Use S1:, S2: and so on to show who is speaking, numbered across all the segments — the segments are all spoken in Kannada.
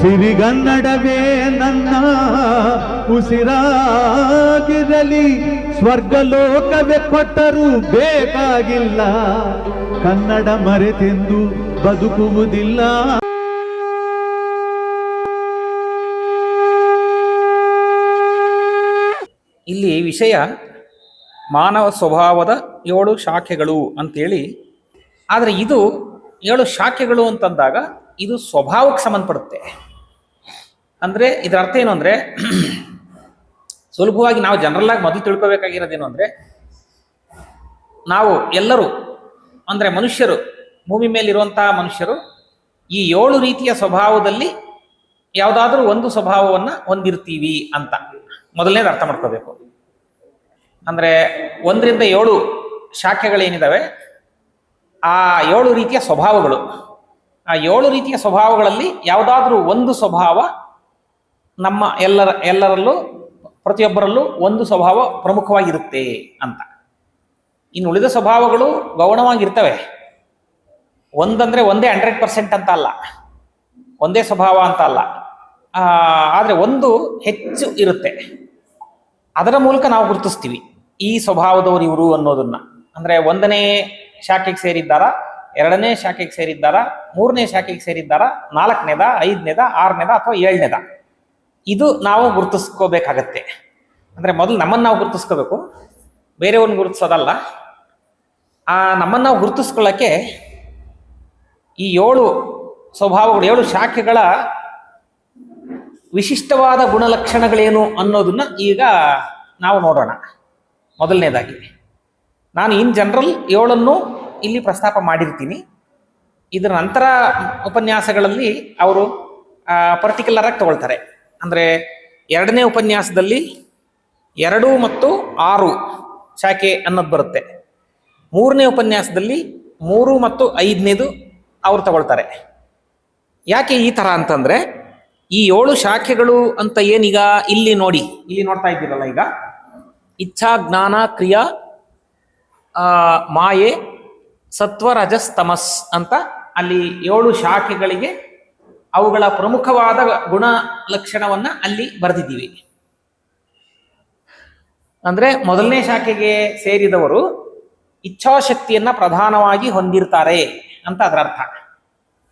S1: ಸಿರಿಗನ್ನಡವೇ ನನ್ನ ಉಸಿರಾಗಿರಲಿ, ಸ್ವರ್ಗಲೋಕವೇ ಕೊಟ್ಟರೂ ಬೇಕಾಗಿಲ್ಲ. ಕನ್ನಡ ಮರೆತೆಂದು ಬದುಕುವುದಿಲ್ಲ.
S2: ಇಲ್ಲಿ ವಿಷಯ ಮಾನವ ಸ್ವಭಾವದ ಏಳು ಶಾಖೆಗಳು ಅಂತೇಳಿ. ಆದರೆ ಇದು ಏಳು ಶಾಖೆಗಳು ಅಂತಂದಾಗ ಇದು ಸ್ವಭಾವಕ್ಕೆ ಸಂಬಂಧಪಡುತ್ತೆ. ಅಂದರೆ ಇದರ ಅರ್ಥ ಏನು ಅಂದರೆ ಸುಲಭವಾಗಿ ನಾವು ಜನರಲ್ ಆಗಿ ಮೊದಲು ತಿಳ್ಕೋಬೇಕಾಗಿರೋದೇನು ಅಂದರೆ ನಾವು ಎಲ್ಲರೂ ಅಂದರೆ ಮನುಷ್ಯರು ಭೂಮಿ ಮೇಲಿರುವಂತಹ ಮನುಷ್ಯರು ಈ ಏಳು ರೀತಿಯ ಸ್ವಭಾವದಲ್ಲಿ ಯಾವುದಾದ್ರೂ ಒಂದು ಸ್ವಭಾವವನ್ನು ಹೊಂದಿರ್ತೀವಿ ಅಂತ. ಮೊದಲನೇದು ಅರ್ಥ ಮಾಡ್ಕೋಬೇಕು. ಅಂದರೆ ಒಂದರಿಂದ ಏಳು ಶಾಖೆಗಳೇನಿದ್ದಾವೆ ಆ ಏಳು ರೀತಿಯ ಸ್ವಭಾವಗಳು. ಆ ಏಳು ರೀತಿಯ ಸ್ವಭಾವಗಳಲ್ಲಿ ಯಾವುದಾದ್ರೂ ಒಂದು ಸ್ವಭಾವ ನಮ್ಮ ಎಲ್ಲರ, ಎಲ್ಲರಲ್ಲೂ, ಪ್ರತಿಯೊಬ್ಬರಲ್ಲೂ ಒಂದು ಸ್ವಭಾವ ಪ್ರಮುಖವಾಗಿರುತ್ತೆ ಅಂತ. ಇನ್ನು ಉಳಿದ ಸ್ವಭಾವಗಳು ಗೌಣವಾಗಿರ್ತವೆ. ಒಂದಂದ್ರೆ ಒಂದೇ ಹಂಡ್ರೆಡ್ ಪರ್ಸೆಂಟ್ ಅಂತ ಅಲ್ಲ. ಒಂದೇ ಸ್ವಭಾವ ಅಂತ ಅಲ್ಲ. ಆದರೆ ಒಂದು ಹೆಚ್ಚು ಇರುತ್ತೆ. ಅದರ ಮೂಲಕ ನಾವು ಗುರುತಿಸ್ತೀವಿ. ಈ ಸ್ವಭಾವದವರು ಇವರು ಅನ್ನೋದನ್ನ. ಅಂದ್ರೆ ಒಂದನೇ ಶಾಖೆಗೆ ಸೇರಿದ್ದಾರ, ಎರಡನೇ ಶಾಖೆಗೆ ಸೇರಿದ್ದಾರ, ಮೂರನೇ ಶಾಖೆಗೆ ಸೇರಿದ್ದಾರ, ನಾಲ್ಕನೇದ, ಐದನೇದ, ಆರನೇದ ಅಥವಾ ಏಳನೇದ? ಇದು ನಾವು ಗುರುತಿಸ್ಕೋಬೇಕಾಗತ್ತೆ. ಅಂದ್ರೆ ಮೊದಲು ನಮ್ಮನ್ನು ನಾವು ಗುರುತಿಸ್ಕೋಬೇಕು. ಬೇರೆಯವ್ರನ್ನ ಗುರುತಿಸೋದಲ್ಲ. ಆ ನಮ್ಮನ್ನು ನಾವು ಗುರುತಿಸ್ಕೊಳ್ಳೋಕ್ಕೆ ಈ ಏಳು ಸ್ವಭಾವಗಳು, ಏಳು ಶಾಖೆಗಳ ವಿಶಿಷ್ಟವಾದ ಗುಣಲಕ್ಷಣಗಳೇನು ಅನ್ನೋದನ್ನ ಈಗ ನಾವು ನೋಡೋಣ. ಮೊದಲನೇದಾಗಿ, ನಾನು ಇನ್ ಜನರಲ್ ಏಳನ್ನು ಇಲ್ಲಿ ಪ್ರಸ್ತಾಪ ಮಾಡಿರ್ತೀನಿ. ಇದರ ನಂತರ ಉಪನ್ಯಾಸಗಳಲ್ಲಿ ಅವರು ಪರ್ಟಿಕ್ಯುಲರ್ ಆಗಿ ತಗೊಳ್ತಾರೆ. ಅಂದರೆ ಎರಡನೇ ಉಪನ್ಯಾಸದಲ್ಲಿ ಎರಡು ಮತ್ತು ಆರು ಶಾಖೆ ಅನ್ನೋದು ಬರುತ್ತೆ. ಮೂರನೇ ಉಪನ್ಯಾಸದಲ್ಲಿ ಮೂರು ಮತ್ತು ಐದನೇದು ಅವ್ರು ತಗೊಳ್ತಾರೆ. ಯಾಕೆ ಈ ಥರ ಅಂತಂದರೆ ಈ ಏಳು ಶಾಖೆಗಳು ಅಂತ ಏನೀಗ ಇಲ್ಲಿ ನೋಡಿ, ಇಲ್ಲಿ ನೋಡ್ತಾ ಇದ್ದೀರಲ್ಲ ಈಗ. ಇಚ್ಛಾ, ಜ್ಞಾನ, ಕ್ರಿಯಾ ಮಾಯೆ ಸತ್ವ ರಜಸ್ ತಮಸ್ ಅಂತ ಅಲ್ಲಿ ಏಳು ಶಾಖೆಗಳಿಗೆ ಅವುಗಳ ಪ್ರಮುಖವಾದ ಗುಣ ಲಕ್ಷಣವನ್ನ ಅಲ್ಲಿ ಬರೆದಿದ್ದೀವಿ. ಅಂದ್ರೆ ಮೊದಲನೇ ಶಾಖೆಗೆ ಸೇರಿದವರು ಇಚ್ಛಾಶಕ್ತಿಯನ್ನ ಪ್ರಧಾನವಾಗಿ ಹೊಂದಿರ್ತಾರೆ ಅಂತ ಅದರ ಅರ್ಥ.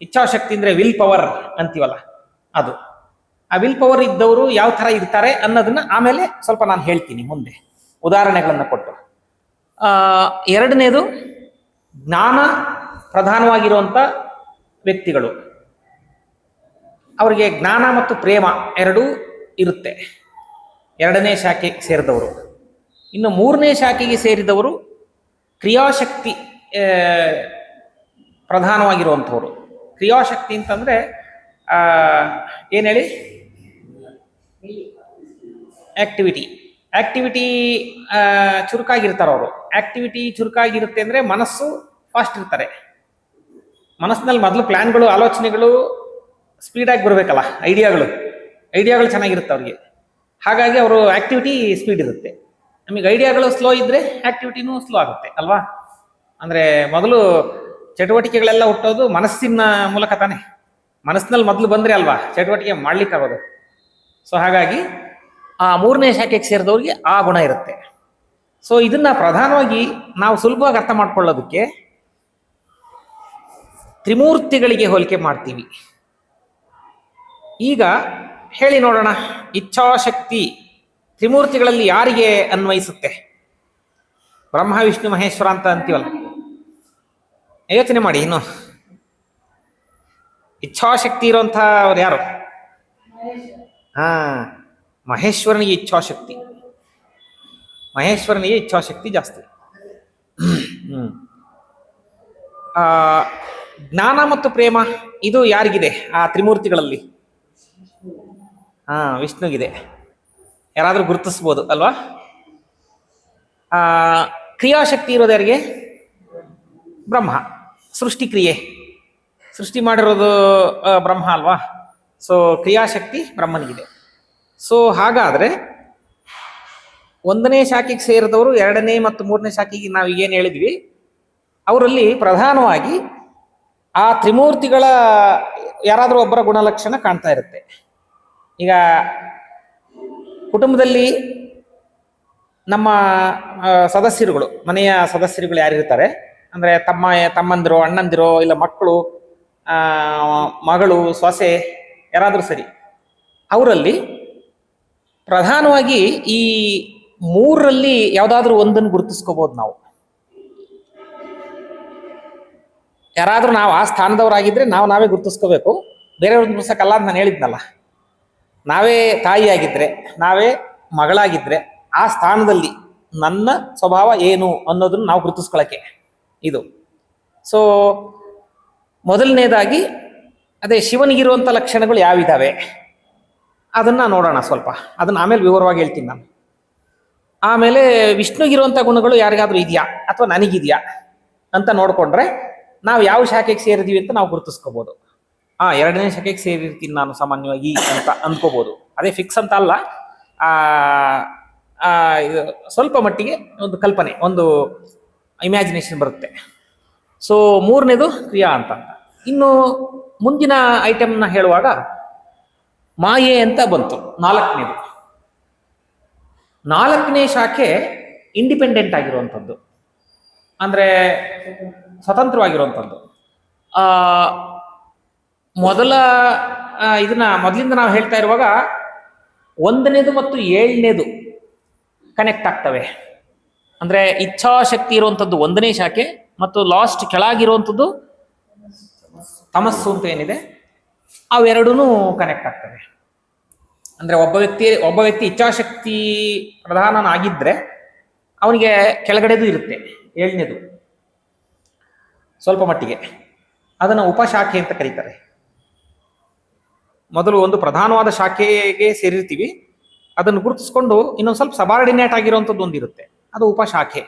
S2: ಇಚ್ಛಾಶಕ್ತಿ ಅಂದ್ರೆ ವಿಲ್ ಪವರ್ ಅಂತೀವಲ್ಲ ಅದು. ಆ ವಿಲ್ ಪವರ್ ಇದ್ದವರು ಯಾವ ತರ ಇರ್ತಾರೆ ಅನ್ನೋದನ್ನ ಆಮೇಲೆ ಸ್ವಲ್ಪ ನಾನು ಹೇಳ್ತೀನಿ ಮುಂದೆ. ಉದಾಹರಣೆಗಳನ್ನ ಕೊಟ್ಟು. ಆ, ಎರಡನೇದು ಜ್ಞಾನ ಪ್ರಧಾನವಾಗಿರುವಂತ ವ್ಯಕ್ತಿಗಳು. ಅವರಿಗೆ ಜ್ಞಾನ ಮತ್ತು ಪ್ರೇಮ ಎರಡೂ ಇರುತ್ತೆ. ಎರಡನೇ ಶಾಖೆಗೆ ಸೇರಿದವರು. ಇನ್ನು ಮೂರನೇ ಶಾಖೆಗೆ ಸೇರಿದವರು ಕ್ರಿಯಾಶಕ್ತಿ ಪ್ರಧಾನವಾಗಿರುವಂಥವರು. ಕ್ರಿಯಾಶಕ್ತಿ ಅಂತಂದರೆ ಏನ್ ಹೇಳಿ? ಆ್ಯಕ್ಟಿವಿಟಿ ಆ್ಯಕ್ಟಿವಿಟಿ ಚುರುಕಾಗಿರ್ತಾರೆ ಅವರು. ಆ್ಯಕ್ಟಿವಿಟಿ ಚುರುಕಾಗಿರುತ್ತೆ ಅಂದರೆ ಮನಸ್ಸು ಫಾಸ್ಟ್ ಇರ್ತಾರೆ. ಮನಸ್ಸಿನಲ್ಲಿ ಮೊದಲು ಪ್ಲ್ಯಾನ್ಗಳು ಆಲೋಚನೆಗಳು ಸ್ಪೀಡಾಗಿ ಬರಬೇಕಲ್ಲ ಐಡಿಯಾಗಳು ಐಡಿಯಾಗಳು ಚೆನ್ನಾಗಿರುತ್ತೆ ಅವ್ರಿಗೆ. ಹಾಗಾಗಿ ಅವರು ಆ್ಯಕ್ಟಿವಿಟಿ ಸ್ಪೀಡ್ ಇರುತ್ತೆ. ನಮಗೆ ಐಡಿಯಾಗಳು ಸ್ಲೋ ಇದ್ದರೆ ಆ್ಯಕ್ಟಿವಿಟಿನೂ ಸ್ಲೋ ಆಗುತ್ತೆ, ಅಲ್ವಾ? ಅಂದರೆ ಮೊದಲು ಚಟುವಟಿಕೆಗಳೆಲ್ಲ ಹುಟ್ಟೋದು ಮನಸ್ಸಿನ ಮೂಲಕ ತಾನೇ. ಮನಸ್ಸಿನಲ್ಲಿ ಮೊದಲು ಬಂದರೆ ಅಲ್ವಾ, ಚಟುವಟಿಕೆ ಮಾಡ್ಲಿಕ್ಕಾಗೋದು. ಸೊ ಹಾಗಾಗಿ ಆ ಮೂರನೇ ಶಾಖೆಗೆ ಸೇರಿದವ್ರಿಗೆ ಆ ಗುಣ ಇರುತ್ತೆ. ಸೊ ಇದನ್ನ ಪ್ರಧಾನವಾಗಿ ನಾವು ಸುಲಭವಾಗಿ ಅರ್ಥ ಮಾಡ್ಕೊಳ್ಳೋದಕ್ಕೆ ತ್ರಿಮೂರ್ತಿಗಳಿಗೆ ಹೋಲಿಕೆ ಮಾಡ್ತೀವಿ. ಈಗ ಹೇಳಿ ನೋಡೋಣ, ಇಚ್ಛಾಶಕ್ತಿ ತ್ರಿಮೂರ್ತಿಗಳಲ್ಲಿ ಯಾರಿಗೆ ಅನ್ವಯಿಸುತ್ತೆ? ಬ್ರಹ್ಮ, ವಿಷ್ಣು, ಮಹೇಶ್ವರ ಅಂತ ಅಂತೀವಲ್ಲ. ಯೋಚನೆ ಮಾಡಿ ಇನ್ನು. ಇಚ್ಛಾಶಕ್ತಿ ಇರುವಂತಹ ಅವ್ರು ಯಾರು? ಹಾ, ಮಹೇಶ್ವರನಿಗೆ ಇಚ್ಛಾಶಕ್ತಿ. ಮಹೇಶ್ವರನಿಗೆ ಇಚ್ಛಾಶಕ್ತಿ ಜಾಸ್ತಿ. ಹ್ಮ್. ಜ್ಞಾನ ಮತ್ತು ಪ್ರೇಮ, ಇದು ಯಾರಿಗಿದೆ ಆ ತ್ರಿಮೂರ್ತಿಗಳಲ್ಲಿ? ಹಾ, ವಿಷ್ಣುಗಿದೆ. ಯಾರಾದರೂ ಗುರುತಿಸ್ಬೋದು, ಅಲ್ವಾ? ಕ್ರಿಯಾಶಕ್ತಿ ಇರೋದು ಯಾರಿಗೆ? ಬ್ರಹ್ಮ. ಸೃಷ್ಟಿ ಕ್ರಿಯೆ. ಸೃಷ್ಟಿ ಮಾಡಿರೋದು ಬ್ರಹ್ಮ ಅಲ್ವಾ? ಸೊ ಕ್ರಿಯಾಶಕ್ತಿ ಬ್ರಹ್ಮನಿಗಿದೆ. ಸೊ ಹಾಗಾದ್ರೆ ಒಂದನೇ ಶಾಖೆಗೆ ಸೇರಿದವರು ಎರಡನೇ ಮತ್ತು ಮೂರನೇ ಶಾಖೆಗೆ ನಾವು ಏನು ಹೇಳಿದ್ವಿ, ಅವರಲ್ಲಿ ಪ್ರಧಾನವಾಗಿ ಆ ತ್ರಿಮೂರ್ತಿಗಳ ಯಾರಾದರೂ ಒಬ್ಬರ ಗುಣಲಕ್ಷಣ ಕಾಣ್ತಾ ಇರುತ್ತೆ. ಈಗ ಕುಟುಂಬದಲ್ಲಿ ನಮ್ಮ ಸದಸ್ಯರುಗಳು, ಮನೆಯ ಸದಸ್ಯರುಗಳು ಯಾರಿರ್ತಾರೆ? ಅಂದರೆ ತಮ್ಮ, ತಮ್ಮಂದಿರೋ, ಅಣ್ಣಂದಿರೋ, ಇಲ್ಲ ಮಕ್ಕಳು ಮಗಳು, ಸೊಸೆ, ಯಾರಾದರೂ ಸರಿ, ಅವರಲ್ಲಿ ಪ್ರಧಾನವಾಗಿ ಈ ಮೂರರಲ್ಲಿ ಯಾವುದಾದ್ರೂ ಒಂದನ್ನು ಗುರುತಿಸ್ಕೋಬೋದು ನಾವು. ಯಾರಾದರೂ ನಾವು ಆ ಸ್ಥಾನದವರಾಗಿದ್ದರೆ ನಾವು ನಾವೇ ಗುರುತಿಸ್ಕೋಬೇಕು. ಬೇರೆಯವ್ರನ್ನ ಗುರುತಿಸಕ್ಕಲ್ಲ ಅಂತ ನಾನು ಹೇಳಿದ್ನಲ್ಲ. ನಾವೇ ತಾಯಿಯಾಗಿದ್ರೆ, ನಾವೇ ಮಗಳಾಗಿದ್ರೆ ಆ ಸ್ಥಾನದಲ್ಲಿ ನನ್ನ ಸ್ವಭಾವ ಏನು ಅನ್ನೋದನ್ನು ನಾವು ಗುರುತಿಸ್ಕೊಳಕ್ಕೆ ಇದು. ಸೊ ಮೊದಲನೇದಾಗಿ ಅದೇ ಶಿವನಿಗಿರುವಂಥ ಲಕ್ಷಣಗಳು ಯಾವಿದಾವೆ? ಅದನ್ನು ನೋಡೋಣ ಸ್ವಲ್ಪ. ಅದನ್ನು ಆಮೇಲೆ ವಿವರವಾಗಿ ಹೇಳ್ತೀನಿ ನಾನು. ಆಮೇಲೆ ವಿಷ್ಣುಗಿರುವಂಥ ಗುಣಗಳು ಯಾರಿಗಾದ್ರೂ ಇದೆಯಾ? ಅಥವಾ ನನಗಿದೆಯಾ? ಅಂತ ನೋಡಿಕೊಂಡ್ರೆ ನಾವು ಯಾವ ಶಾಖೆಗೆ ಸೇರಿದೀವಿ ಅಂತ ನಾವು ಗುರುತಿಸ್ಕೋಬಹುದು ಆ ಎರಡನೇ ಶಕೆಗೆ ಸೇರಿರ್ತೀನಿ ನಾನು ಸಾಮಾನ್ಯವಾಗಿ ಅಂತ ಅನ್ಕೋಬಹುದು ಅದೇ ಫಿಕ್ಸ್ ಅಂತ ಅಲ್ಲ. ಸ್ವಲ್ಪ ಮಟ್ಟಿಗೆ ಒಂದು ಕಲ್ಪನೆ, ಒಂದು ಇಮ್ಯಾಜಿನೇಷನ್ ಬರುತ್ತೆ. ಸೊ ಮೂರನೇದು ಕ್ರಿಯಾ ಅಂತ. ಇನ್ನು ಮುಂದಿನ ಐಟಮ್ನ ಹೇಳುವಾಗ ಮಾಯೆ ಅಂತ ಬಂತು. ನಾಲ್ಕನೇದು. ನಾಲ್ಕನೇ ಶಾಖೆ ಇಂಡಿಪೆಂಡೆಂಟ್ ಆಗಿರುವಂಥದ್ದು. ಅಂದರೆ ಸ್ವತಂತ್ರವಾಗಿರುವಂಥದ್ದು. ಮೊದಲ ಇದನ್ನ ಮೊದಲಿಂದ ನಾವು ಹೇಳ್ತಾ ಇರುವಾಗ ಒಂದನೇದು ಮತ್ತು ಏಳನೇದು ಕನೆಕ್ಟ್ ಆಗ್ತವೆ. ಅಂದ್ರೆ ಇಚ್ಛಾಶಕ್ತಿ ಇರುವಂಥದ್ದು ಒಂದನೇ ಶಾಖೆ ಮತ್ತು ಲಾಸ್ಟ್ ಕೆಳಗಿರುವಂಥದ್ದು ತಮಸ್ಸು ಅಂತ ಏನಿದೆ ಅವೆರಡೂ ಕನೆಕ್ಟ್ ಆಗ್ತವೆ. ಅಂದ್ರೆ ಒಬ್ಬ ವ್ಯಕ್ತಿ ಒಬ್ಬ ವ್ಯಕ್ತಿ ಇಚ್ಛಾಶಕ್ತಿ ಪ್ರಧಾನನಾಗಿದ್ದರೆ ಅವನಿಗೆ ಕೆಳಗಡೆದು ಇರುತ್ತೆ, ಏಳನೇದು. ಸ್ವಲ್ಪ ಮಟ್ಟಿಗೆ. ಅದನ್ನು ಉಪಶಾಖೆ ಅಂತ ಕರೀತಾರೆ. ಮೊದಲು ಒಂದು ಪ್ರಧಾನವಾದ ಶಾಖೆಗೆ ಸೇರಿರ್ತೀವಿ. ಅದನ್ನು ಗುರುತಿಸ್ಕೊಂಡು ಇನ್ನೊಂದು ಸ್ವಲ್ಪ ಸಬಾರ್ಡಿನೇಟ್ ಆಗಿರುವಂಥದ್ದು ಒಂದಿರುತ್ತೆ ಅದು ಉಪಶಾಖೆ.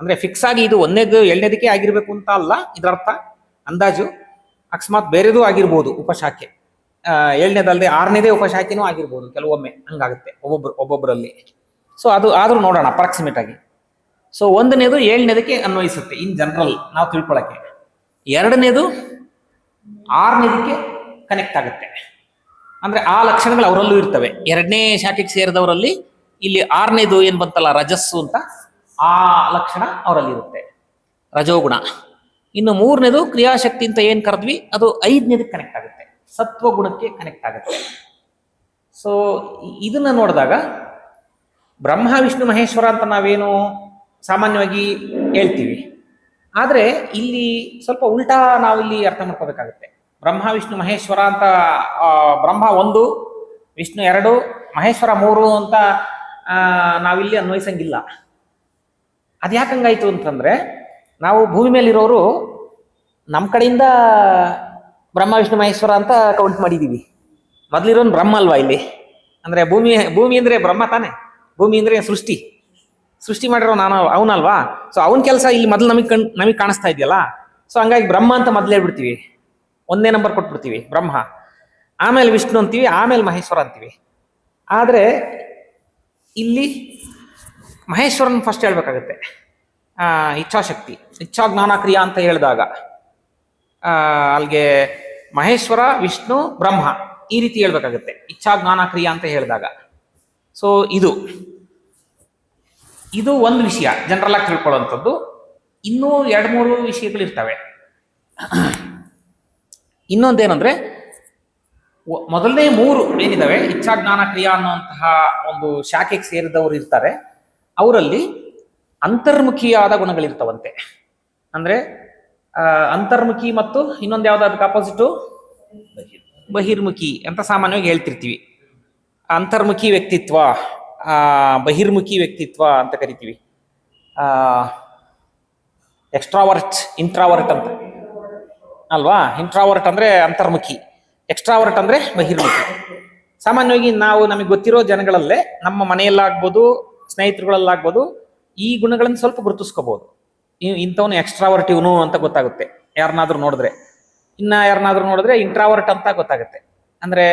S2: ಅಂದ್ರೆ ಫಿಕ್ಸ್ ಆಗಿ ಇದು ಒಂದನೇದು ಏಳನೇದಕ್ಕೆ ಆಗಿರಬೇಕು ಅಂತ ಅಲ್ಲ, ಇದರರ್ಥ ಅಂದಾಜು. ಅಕಸ್ಮಾತ್ ಬೇರೆದು ಆಗಿರ್ಬೋದು ಉಪಶಾಖೆ. ಏಳನೇದಲ್ಲದೆ ಆರನೇದೇ ಉಪಶಾಖೆನೂ ಆಗಿರ್ಬೋದು ಕೆಲವೊಮ್ಮೆ. ಹಂಗಾಗುತ್ತೆ ಒಬ್ಬೊಬ್ರು ಒಬ್ಬೊಬ್ಬರಲ್ಲಿ ಸೊ ಅದು ಆದ್ರೂ ನೋಡೋಣ ಅಪ್ರಾಕ್ಸಿಮೇಟ್ ಆಗಿ. ಸೊ ಒಂದನೇದು ಏಳನೇದಕ್ಕೆ ಅನ್ವಯಿಸುತ್ತೆ ಇನ್ ಜನರಲ್ ನಾವು ತಿಳ್ಕೊಳಕ್ಕೆ. ಎರಡನೇದು ಆರನೇದಕ್ಕೆ ಕನೆಕ್ಟ್ ಆಗುತ್ತೆ. ಅಂದ್ರೆ ಆ ಲಕ್ಷಣಗಳು ಅವರಲ್ಲೂ ಇರ್ತವೆ. ಎರಡನೇ ಶಾಖೆಗೆ ಸೇರಿದವರಲ್ಲಿ ಇಲ್ಲಿ ಆರನೇದು ಏನ್ ಬಂತಲ್ಲ, ರಜಸ್ಸು ಅಂತ ಆ ಲಕ್ಷಣ ಅವರಲ್ಲಿ ಇರುತ್ತೆ ರಜೋಗುಣ. ಇನ್ನು ಮೂರನೇದು ಕ್ರಿಯಾಶಕ್ತಿ ಅಂತ ಏನ್ ಕರೆದ್ವಿ? ಅದು ಐದನೇದಕ್ಕೆ ಕನೆಕ್ಟ್ ಆಗುತ್ತೆ. ಸತ್ವ ಗುಣಕ್ಕೆ ಕನೆಕ್ಟ್ ಆಗುತ್ತೆ ಸೊ ಇದನ್ನ ನೋಡಿದಾಗ ಬ್ರಹ್ಮ, ವಿಷ್ಣು, ಮಹೇಶ್ವರ ಅಂತ ನಾವೇನು ಸಾಮಾನ್ಯವಾಗಿ ಹೇಳ್ತೀವಿ. ಆದರೆ ಇಲ್ಲಿ ಸ್ವಲ್ಪ ಉಲ್ಟಾ ನಾವಿಲ್ಲಿ ಅರ್ಥ ಮಾಡ್ಕೋಬೇಕಾಗುತ್ತೆ. ಬ್ರಹ್ಮ, ವಿಷ್ಣು, ಮಹೇಶ್ವರ ಅಂತ ಬ್ರಹ್ಮ ಒಂದು, ವಿಷ್ಣು ಎರಡು, ಮಹೇಶ್ವರ ಮೂರು ಅಂತ ನಾವಿಲ್ಲಿ ಅನ್ವಯಿಸಂಗಿಲ್ಲ. ಅದು ಯಾಕಂಗಾಯ್ತು ಅಂತಂದ್ರೆ, ನಾವು ಭೂಮಿ ಮೇಲಿರೋರು ನಮ್ಮ ಕಡೆಯಿಂದ ಬ್ರಹ್ಮ, ವಿಷ್ಣು, ಮಹೇಶ್ವರ ಅಂತ ಕೌಂಟ್ ಮಾಡಿದ್ದೀವಿ ಮೊದಲಿರೋನು ಬ್ರಹ್ಮ ಅಲ್ವಾ ಇಲ್ಲಿ? ಅಂದ್ರೆ ಭೂಮಿ ಭೂಮಿ ಅಂದ್ರೆ ಬ್ರಹ್ಮ ತಾನೆ. ಭೂಮಿ ಅಂದ್ರೆ ಸೃಷ್ಟಿ. ಸೃಷ್ಟಿ ಮಾಡಿರೋ ನಾನು ಅವನಲ್ವಾ? ಸೊ ಅವನ ಕೆಲಸ ಇಲ್ಲಿ ಮೊದಲು ನಮಗೆ ಕಣ್, ನಮಗೆ ಕಾಣಿಸ್ತಾ ಇದೆಯಲ್ಲ? ಸೊ ಹಂಗಾಗಿ ಬ್ರಹ್ಮ ಅಂತ ಮೊದಲು ಹೇಳ್ಬಿಡ್ತೀವಿ. ಒಂದೇ ನಂಬರ್ ಕೊಟ್ಬಿಡ್ತೀವಿ, ಬ್ರಹ್ಮ. ಆಮೇಲೆ ವಿಷ್ಣು ಅಂತೀವಿ, ಆಮೇಲೆ ಮಹೇಶ್ವರ ಅಂತೀವಿ. ಆದರೆ ಇಲ್ಲಿ ಮಹೇಶ್ವರನ್ ಫಸ್ಟ್ ಹೇಳ್ಬೇಕಾಗತ್ತೆ. ಇಚ್ಛಾಶಕ್ತಿ ಇಚ್ಛಾ ಜ್ಞಾನ ಕ್ರಿಯಾ ಅಂತ ಹೇಳಿದಾಗ ಅಲ್ಲಿಗೆ ಮಹೇಶ್ವರ, ವಿಷ್ಣು, ಬ್ರಹ್ಮ ಈ ರೀತಿ ಹೇಳ್ಬೇಕಾಗತ್ತೆ. ಇಚ್ಛಾ ಜ್ಞಾನ ಕ್ರಿಯಾ ಅಂತ ಹೇಳಿದಾಗ. ಸೊ ಇದು. ಇದು ಒಂದು ವಿಷಯ ಜನರಲ್ಲಾಗಿ ತಿಳ್ಕೊಳ್ಳುವಂಥದ್ದು. ಇನ್ನೂ ಎರಡು ಮೂರು ವಿಷಯಗಳು ಇರ್ತವೆ ಇನ್ನೊಂದೇನಂದ್ರೆ ಮೊದಲನೇ ಮೂರು ಏನಿದಾವೆ ಇಚ್ಛಾ ಜ್ಞಾನ ಕ್ರಿಯಾ ಅನ್ನುವಂತಹ ಒಂದು ಶಾಖೆಗೆ ಸೇರಿದವರು ಇರ್ತಾರೆ. ಅವರಲ್ಲಿ ಅಂತರ್ಮುಖಿಯಾದ ಗುಣಗಳಿರ್ತವಂತೆ. ಅಂದ್ರೆ ಅಂತರ್ಮುಖಿ ಮತ್ತು ಇನ್ನೊಂದು ಯಾವ್ದು ಅದಕ್ಕೆ ಅಪೋಸಿಟು ಬಹಿರ್ಮುಖಿ ಅಂತ ಸಾಮಾನ್ಯವಾಗಿ ಹೇಳ್ತಿರ್ತೀವಿ. ಅಂತರ್ಮುಖಿ ವ್ಯಕ್ತಿತ್ವ ಬಹಿರ್ಮುಖಿ ವ್ಯಕ್ತಿತ್ವ ಅಂತ ಕರಿತೀವಿ. ಎಕ್ಸ್ಟ್ರಾವರ್ಟ್ ಇಂಟ್ರಾವರ್ಟ್ ಅಂತ. ಅಲ್ವಾ? ಇಂಟ್ರಾವರ್ಟ್ ಅಂದ್ರೆ ಅಂತರ್ಮುಖಿ. ಎಕ್ಸ್ಟ್ರಾವರ್ಟ್ ಅಂದ್ರೆ ಬಹಿರ್ಮುಖಿ. ಸಾಮಾನ್ಯವಾಗಿ ನಾವು ನಮಗೆ ಗೊತ್ತಿರೋ ಜನಗಳಲ್ಲೇ ನಮ್ಮ ಮನೆಯಲ್ಲಾಗ್ಬೋದು, ಸ್ನೇಹಿತರುಗಳಲ್ಲಾಗ್ಬೋದು ಈ ಗುಣಗಳನ್ನು ಸ್ವಲ್ಪ ಗುರುತಿಸ್ಕೋಬಹುದು ಇಂಥವನು ಎಕ್ಸ್ಟ್ರಾವರ್ಟ್ ಇವನು ಅಂತ ಗೊತ್ತಾಗುತ್ತೆ. ಯಾರನ್ನಾದ್ರೂ ನೋಡಿದ್ರೆ. ಇನ್ನ ಯಾರನ್ನಾದ್ರೂ ನೋಡಿದ್ರೆ ಇಂಟ್ರಾವರ್ಟ್ ಅಂತ ಗೊತ್ತಾಗುತ್ತೆ. ಅಂದ್ರೆ